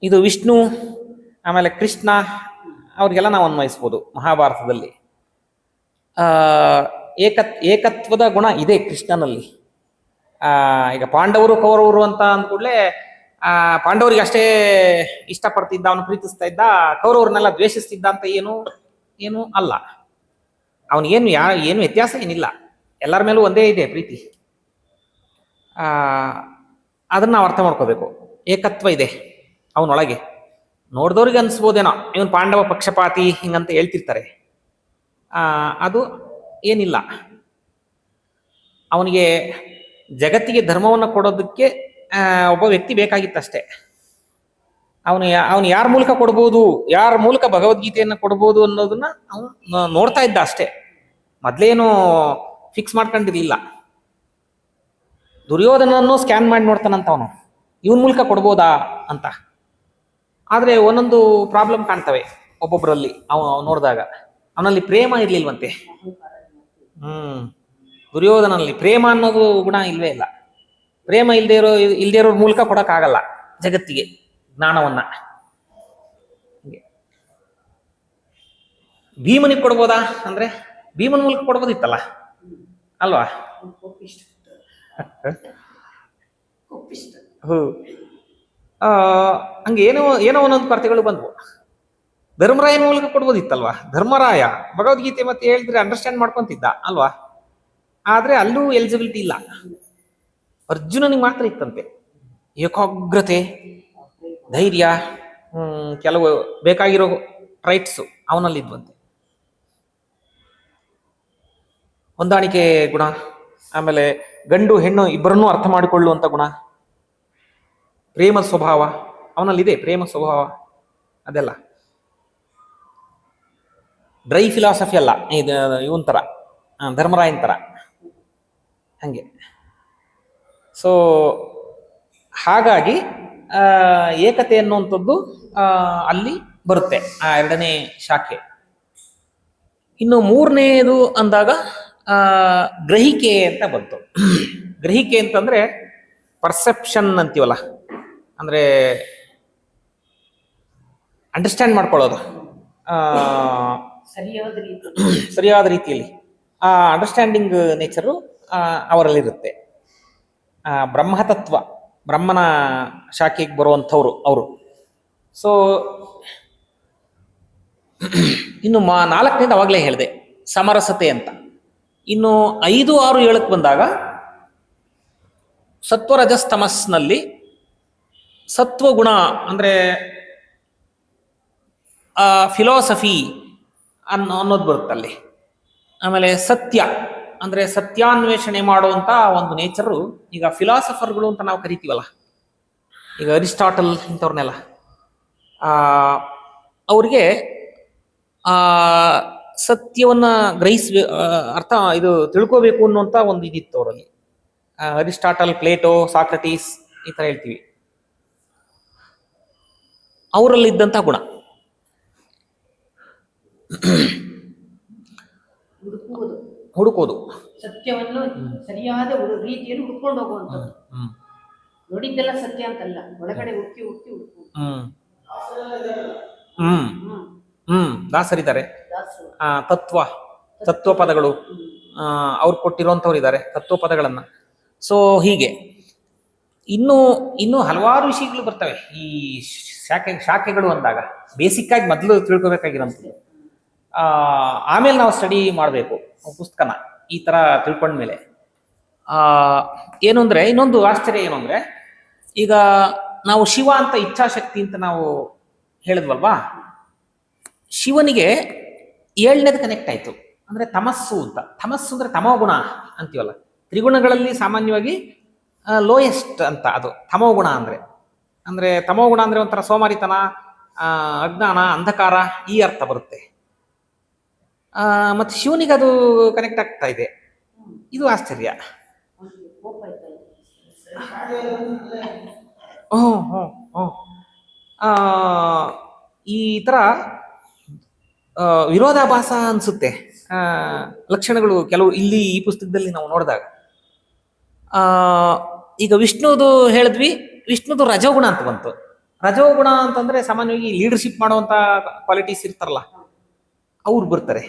S2: ಇದು ವಿಷ್ಣು, ಆಮೇಲೆ ಕೃಷ್ಣ, ಅವರಿಗೆಲ್ಲ ನಾವು ಅನ್ವಯಿಸ್ಬೋದು ಮಹಾಭಾರತದಲ್ಲಿ. ಏಕತ್, ಏಕತ್ವದ ಗುಣ ಇದೆ ಕೃಷ್ಣನಲ್ಲಿ. ಈಗ ಪಾಂಡವರು ಕೌರವರು ಅಂತ ಅಂದ್ಕೂಡ್ಲೆ ಆ, ಪಾಂಡವರಿಗೆ ಅಷ್ಟೇ ಇಷ್ಟಪಡ್ತಿದ್ದ, ಅವನು ಪ್ರೀತಿಸ್ತಾ ಇದ್ದ, ಕೌರವ್ರನ್ನೆಲ್ಲ ದ್ವೇಷಿಸ್ತಿದ್ದ ಅಂತ ಏನು ಏನು ಅಲ್ಲ. ಅವನಿಗೇನು ಯಾ, ಏನು ವ್ಯತ್ಯಾಸ ಏನಿಲ್ಲ. ಎಲ್ಲರ ಮೇಲೂ ಒಂದೇ ಇದೆ ಪ್ರೀತಿ. ಅದನ್ನ ನಾವು ಅರ್ಥ ಮಾಡ್ಕೋಬೇಕು. ಏಕತ್ವ ಇದೆ ಅವನೊಳಗೆ. ನೋಡಿದವ್ರಿಗೆ ಅನಿಸ್ಬೋದೇನೋ. ಇವನು ಪಾಂಡವ ಪಕ್ಷಪಾತಿ ಹಿಂಗಂತ ಹೇಳ್ತಿರ್ತಾರೆ. ಅದು ಏನಿಲ್ಲ. ಅವನಿಗೆ ಜಗತ್ತಿಗೆ ಧರ್ಮವನ್ನು ಕೊಡೋದಕ್ಕೆ ಒಬ್ಬ ವ್ಯಕ್ತಿ ಬೇಕಾಗಿತ್ತಷ್ಟೇ. ಅವನು ಅವನು ಯಾರ ಮೂಲಕ ಕೊಡ್ಬೋದು, ಯಾರ ಮೂಲಕ ಭಗವದ್ಗೀತೆಯನ್ನು ಕೊಡ್ಬೋದು ಅನ್ನೋದನ್ನ ಅವನು ನೋಡ್ತಾ ಇದ್ದ ಅಷ್ಟೇ. ಮೊದ್ಲೇನು ಫಿಕ್ಸ್ ಮಾಡ್ಕೊಂಡಿರ್ಲಿಲ್ಲ. ದುರ್ಯೋಧನನ್ನು ಸ್ಕ್ಯಾನ್ ಮಾಡಿ ನೋಡ್ತಾನಂತ ಅವನು. ಇವನ್ ಮೂಲಕ ಕೊಡ್ಬೋದಾ ಅಂತ. ಆದ್ರೆ ಒಂದೊಂದು ಪ್ರಾಬ್ಲಮ್ ಕಾಣ್ತವೆ ಒಬ್ಬೊಬ್ಬರಲ್ಲಿ ಅವನು ನೋಡಿದಾಗ. ಅವನಲ್ಲಿ ಪ್ರೇಮ ಇರ್ಲಿಲ್ವಂತೆ. ಹ್ಮ್. ದುರ್ಯೋಧನಲ್ಲಿ ಪ್ರೇಮ ಅನ್ನೋದು ಗುಣ ಇಲ್ವೇ ಇಲ್ಲ. ಪ್ರೇಮ ಇಲ್ದೇ ಇರೋ ಇಲ್ದೇ ಇರೋ ಮೂಲಕ ಕೊಡಕ್ಕಾಗಲ್ಲ ಜಗತ್ತಿಗೆ ಜ್ಞಾನವನ್ನ. ಭೀಮನಿಗೆ ಕೊಡ್ಬೋದಾ? ಅಂದ್ರೆ ಭೀಮನ ಮೂಲಕ ಕೊಡ್ಬೋದಿತ್ತಲ್ಲ? ಅಲ್ವಾ? ಹ್ಞೂ ಹಂಗೆ ಏನೋ ಏನೋ ಒಂದೊಂದು ಕೊರತೆಗಳು ಬಂದ್ವು. ಧರ್ಮರಾಯನ ಮೂಲಕ ಕೊಡ್ಬೋದಿತ್ತಲ್ವಾ? ಧರ್ಮರಾಯ. ಭಗವದ್ಗೀತೆ ಮತ್ತೆ ಹೇಳಿದ್ರೆ ಅಂಡರ್ಸ್ಟ್ಯಾಂಡ್ ಮಾಡ್ಕೊಂತಿದ್ದ, ಅಲ್ವಾ? ಆದ್ರೆ ಅಲ್ಲೂ ಎಲಿಜಿಬಿಲಿಟಿ ಇಲ್ಲ. ಅರ್ಜುನನಿಗೆ ಮಾತ್ರ ಇತ್ತಂತೆ. ಏಕಾಗ್ರತೆ, ಧೈರ್ಯ ಕೆಲವು ಬೇಕಾಗಿರೋ ಟ್ರೈಟ್ಸು ಅವನಲ್ಲಿದ್ವಂತೆ. ಹೊಂದಾಣಿಕೆ ಗುಣ, ಆಮೇಲೆ ಗಂಡು, ಹೆಣ್ಣು ಇಬ್ಬರನ್ನೂ ಅರ್ಥ ಮಾಡಿಕೊಳ್ಳುವಂಥ ಗುಣ. ಪ್ರೇಮ ಸ್ವಭಾವ, ಅವನಲ್ಲಿದೆ ಪ್ರೇಮ ಸ್ವಭಾವ, ಅದೆಲ್ಲ. ಡ್ರೈ ಫಿಲಾಸಫಿ ಅಲ್ಲ, ಇದು ಇವನ್ ಥರ ಧರ್ಮರಾಯನ್ ಥರ ಹಂಗೆ. ಸೊ ಹಾಗಾಗಿ ಏಕತೆ ಅನ್ನುವಂಥದ್ದು ಅಲ್ಲಿ ಬರುತ್ತೆ, ಆ ಎರಡನೇ ಶಾಖೆ. ಇನ್ನು ಮೂರನೇದು ಅಂದಾಗ ಗ್ರಹಿಕೆ ಅಂತ ಬಂತು. ಗ್ರಹಿಕೆ ಅಂತಂದ್ರೆ ಪರ್ಸೆಪ್ಷನ್ ಅಂತೀವಲ್ಲ, ಅಂದ್ರೆ ಅಂಡರ್ಸ್ಟ್ಯಾಂಡ್ ಮಾಡ್ಕೊಳ್ಳೋದು.
S3: ಸರಿಯಾದ ರೀತಿ
S2: ಸರಿಯಾದ ರೀತಿಯಲ್ಲಿ, ಆ ಅಂಡರ್ಸ್ಟ್ಯಾಂಡಿಂಗ್ ನೇಚರು ಅವರಲ್ಲಿರುತ್ತೆ. ಬ್ರಹ್ಮತತ್ವ, ಬ್ರಹ್ಮನ ಶಾಖೆಗೆ ಬರುವಂಥವ್ರು ಅವರು. ಸೊ ಇನ್ನು ಮಾ, ನಾಲ್ಕನೇದು ಅವಾಗಲೇ ಹೇಳಿದೆ, ಸಮರಸತೆ ಅಂತ. ಇನ್ನು ಐದು, ಆರು ಏಳಕ್ಕೆ ಬಂದಾಗ, ಸತ್ವರಜಸ್ತಮಸ್ನಲ್ಲಿ ಸತ್ವಗುಣ ಅಂದರೆ ಫಿಲಾಸಫಿ ಅನ್ನೋ ಅನ್ನೋದು ಬರುತ್ತಲ್ಲಿ. ಆಮೇಲೆ ಸತ್ಯ, ಅಂದ್ರೆ ಸತ್ಯಾನ್ವೇಷಣೆ ಮಾಡುವಂಥ ಒಂದು ನೇಚರು ಈಗ ಫಿಲಾಸಫರ್ಗಳು ಅಂತ ನಾವು ಕರಿತೀವಲ್ಲ. ಈಗ ಅರಿಸ್ಟಾಟಲ್ ಇಂಥವ್ರನ್ನೆಲ್ಲ. ಅವ್ರಿಗೆ ಸತ್ಯವನ್ನ ಗ್ರಹಿಸ ಅರ್ಥ, ಇದು ತಿಳ್ಕೋಬೇಕು ಅನ್ನುವಂಥ ಒಂದು ಇದಿತ್ತು ಅವರಲ್ಲಿ. ಅರಿಸ್ಟಾಟಲ್ ಪ್ಲೇಟೋ ಸಾಕ್ರಟೀಸ್ ಈ ಥರ ಹೇಳ್ತೀವಿ. ಅವರಲ್ಲಿದ್ದಂಥ ಗುಣ. ಹುಡುಕೋದು
S3: ಸತ್ಯವನ್ನು ಸರಿಯಾದ ರೀತಿಯಲ್ಲಿ ಹುಡ್ಕೊಂಡು ಹೋಗುವಂಥದ್ದು. ನೋಡಿದ್ದೆಲ್ಲ ಸತ್ಯ ಅಂತಲ್ಲ. ಒಳಗಡೆ ಹುಟ್ಟಿ ಹುಟ್ಟಿ ಹುಡುಕು.
S2: ಹ್ಮ್. ಹ್ಮ್. ದಾಸರಿದ್ದಾರೆ. ತತ್ವ ತತ್ವ ಪದಗಳು. ಅವ್ರು ಕೊಟ್ಟಿರುವಂಥವ್ರು ಇದ್ದಾರೆ ತತ್ವ ಪದಗಳನ್ನ. ಸೊ ಹೀಗೆ. ಇನ್ನು ಇನ್ನು ಹಲವಾರು ವಿಷಯಗಳು ಬರ್ತವೆ. ಈ ಶಾಖೆ ಶಾಖೆಗಳು ಅಂದಾಗ. ಬೇಸಿಕ್ ಆಗಿ ಮೊದಲು ತಿಳ್ಕೊಬೇಕಾಗಿರೋ ಆ, ಆಮೇಲೆ ನಾವು ಸ್ಟಡಿ ಮಾಡಬೇಕು ಪುಸ್ತಕನ, ಈ ಥರ ತಿಳ್ಕೊಂಡ್ಮೇಲೆ. ಏನು ಅಂದರೆ, ಇನ್ನೊಂದು ಆಶ್ಚರ್ಯ ಏನು ಅಂದರೆ, ಈಗ ನಾವು ಶಿವ ಅಂತ ಇಚ್ಛಾಶಕ್ತಿ ಅಂತ ನಾವು ಹೇಳಿದ್ವಲ್ವಾ? ಶಿವನಿಗೆ ಏಳನೇದು ಕನೆಕ್ಟ್ ಆಯಿತು. ಅಂದರೆ ತಮಸ್ಸು ಅಂತ. ತಮಸ್ಸು ಅಂದರೆ ತಮೋಗುಣ ಅಂತೀವಲ್ಲ. ತ್ರಿಗುಣಗಳಲ್ಲಿ ಸಾಮಾನ್ಯವಾಗಿ ಲೋಯೆಸ್ಟ್ ಅಂತ ಅದು. ತಮೋಗುಣ ಅಂದರೆ. ಅಂದರೆ ತಮೋಗುಣ ಅಂದರೆ ಒಂಥರ ಸೋಮಾರಿತನ ಅಜ್ಞಾನ, ಅಂಧಕಾರ, ಈ ಅರ್ಥ ಬರುತ್ತೆ. ಮತ್ತೆ ಶಿವನಿಗೆ ಅದು ಕನೆಕ್ಟ್ ಆಗ್ತಾ ಇದೆ. ಇದು ಆಶ್ಚರ್ಯ. ಈ ಥರ ವಿರೋಧಾಭಾಸ ಅನಿಸುತ್ತೆ. ಲಕ್ಷಣಗಳು ಕೆಲವು ಇಲ್ಲಿ ಈ ಪುಸ್ತಕದಲ್ಲಿ ನಾವು ನೋಡಿದಾಗ. ಈಗ ವಿಷ್ಣುದು ಹೇಳಿದ್ವಿ, ವಿಷ್ಣುದು ರಜೋಗುಣ ಅಂತ ಬಂತು. ರಜೋಗುಣ ಅಂತಂದ್ರೆ ಸಾಮಾನ್ಯವಾಗಿ ಲೀಡರ್ಶಿಪ್ ಮಾಡುವಂಥ ಕ್ವಾಲಿಟೀಸ್ ಇರ್ತಾರಲ್ಲ, ಅವ್ರು ಬರ್ತಾರೆ.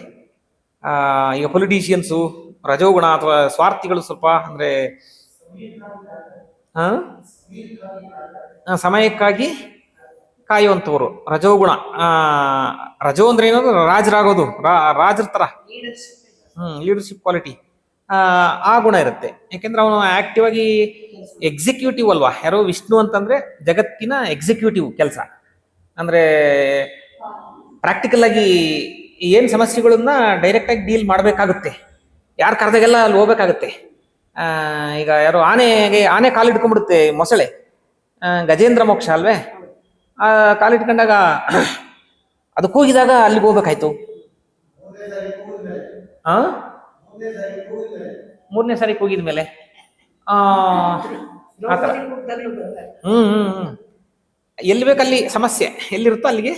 S2: ಈಗ ಪೊಲಿಟಿಷಿಯನ್ಸು ರಜೋಗುಣ ಅಥವಾ ಸ್ವಾರ್ಥಿಗಳು ಸ್ವಲ್ಪ ಅಂದ್ರೆ ಸಮಯಕ್ಕಾಗಿ ಕಾಯುವಂಥವ್ರು, ರಜೋಗುಣ. ರಜೋ ಅಂದ್ರೆ ಏನಂದ್ರೆ ರಾಜರಾಗೋದು. ರಾಜರ
S3: Leadership
S2: ಹ್ಮ್ ಲೀಡರ್ಶಿಪ್ ಕ್ವಾಲಿಟಿ ಆ ಗುಣ ಇರುತ್ತೆ. ಯಾಕೆಂದ್ರೆ ಅವನು ಆಕ್ಟಿವ್ ಆಗಿ ಎಕ್ಸಿಕ್ಯೂಟಿವ್ ಅಲ್ವಾ? ಯಾರೋ ವಿಷ್ಣು ಅಂತಂದ್ರೆ ಜಗತ್ತಿನ ಎಕ್ಸಿಕ್ಯೂಟಿವ್ ಕೆಲಸ. ಅಂದ್ರೆ ಪ್ರಾಕ್ಟಿಕಲ್ ಆಗಿ ಏನ್ ಸಮಸ್ಯೆಗಳನ್ನ ಡೈರೆಕ್ಟ್ ಆಗಿ ಡೀಲ್ ಮಾಡಬೇಕಾಗುತ್ತೆ. ಯಾರು ಕರೆದಾಗೆಲ್ಲ ಅಲ್ಲಿ ಹೋಗ್ಬೇಕಾಗುತ್ತೆ. ಈಗ ಯಾರು ಆನೆಗೆ, ಆನೆ ಕಾಲಿಟ್ಕೊಂಡ್ಬಿಡುತ್ತೆ ಮೊಸಳೆ. ಗಜೇಂದ್ರ ಮೋಕ್ಷ ಅಲ್ವೇ? ಕಾಲಿಟ್ಕೊಂಡಾಗ ಅದು ಕೂಗಿದಾಗ ಅಲ್ಲಿಗೆ ಹೋಗ್ಬೇಕಾಯ್ತು. ಹಾ ಮೂರನೇ ಸಾರಿ ಕೂಗಿದ ಮೇಲೆ. ಆ ಥರ ಹ್ಞೂ ಹ್ಞೂ ಹ್ಞೂ ಎಲ್ಲಿ ಬೇಕಲ್ಲಿ ಸಮಸ್ಯೆ ಎಲ್ಲಿರುತ್ತೋ ಅಲ್ಲಿಗೆ?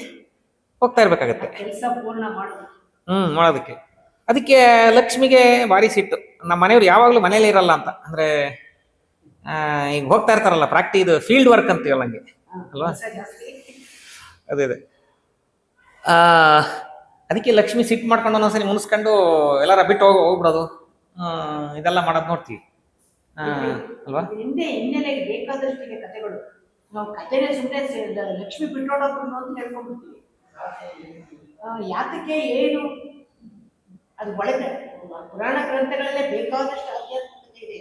S2: ಹೋಗ್ತಾ ಇರ್ಬೇಕಾಗತ್ತೆ. ಹ್ಮ್ ಮಾಡೋದಕ್ಕೆ. ಅದಕ್ಕೆ ಲಕ್ಷ್ಮಿಗೆ ಭಾರಿ ಸಿಟ್ಟು ನಮ್ಮ ಮನೆಯವ್ರು ಯಾವಾಗ್ಲೂ ಮನೇಲಿ ಇರಲ್ಲ ಅಂತ. ಅಂದ್ರೆ ಈಗ ಹೋಗ್ತಾ ಇರ್ತಾರಲ್ಲ ಪ್ರಾಕ್ಟಿ ಇದು ಫೀಲ್ಡ್ ವರ್ಕ್ ಅಂತೀವಲ್ಲ ಹಂಗೆ. ಅಲ್ವಾ? ಅದೇ ಅದೇ. ಆ, ಅದಕ್ಕೆ ಲಕ್ಷ್ಮಿ ಸಿಟ್ಟು ಮಾಡ್ಕೊಂಡು ಒಂದೊಂದ್ಸರಿ ಮುನ್ಸ್ಕೊಂಡು ಎಲ್ಲಾರ ಬಿಟ್ಟು ಹೋಗಿ ಹೋಗ್ಬಿಡೋದು. ಇದೆಲ್ಲ ಮಾಡೋದು ನೋಡ್ತೀವಿ. ಅಲ್ವಾ?
S3: ಕಥೆಗಳು. ನಾವು ಕಥೆನೇ ಸುಮ್ಮನೆ ಲಕ್ಷ್ಮಿ ಅಂತ ಹೇಳ್ಕೊಂಡ್ಬಿಡ್ತೀವಿ. ಯಾತಕ್ಕೆ ಏನು? ಅದು ಒಳಗೆ ಪುರಾಣ ಗ್ರಂಥಗಳಲ್ಲೇ ಬೇಕಾದಷ್ಟು ಆಧ್ಯಾತ್ಮಿಕತೆ ಇದೆ.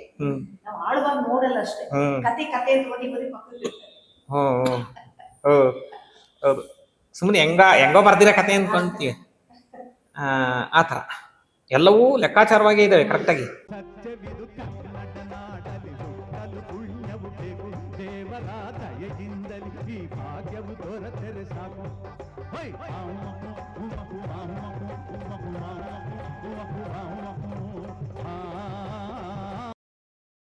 S3: ನಾವು ಆಳ್ವಾಗ ನೋಡಲ್ಲ ಅಷ್ಟೇ. ಕತೆ ಕತೆ ಅಂತ ಓದಿ ಬರೀ.
S2: ಹೌದು ಸುಮ್ಮನೆ ಹೆಂಗ ಹೆಂಗೋ ಬರ್ದಿರೋ ಕತೆ ಅನ್ಕೊಂತೀವಿ ಆ ಆ ಥರ. ಎಲ್ಲವೂ ಲೆಕ್ಕಾಚಾರವಾಗಿ ಇದಾವೆ ಕರೆಕ್ಟಾಗಿ
S1: Hey, hey, hey.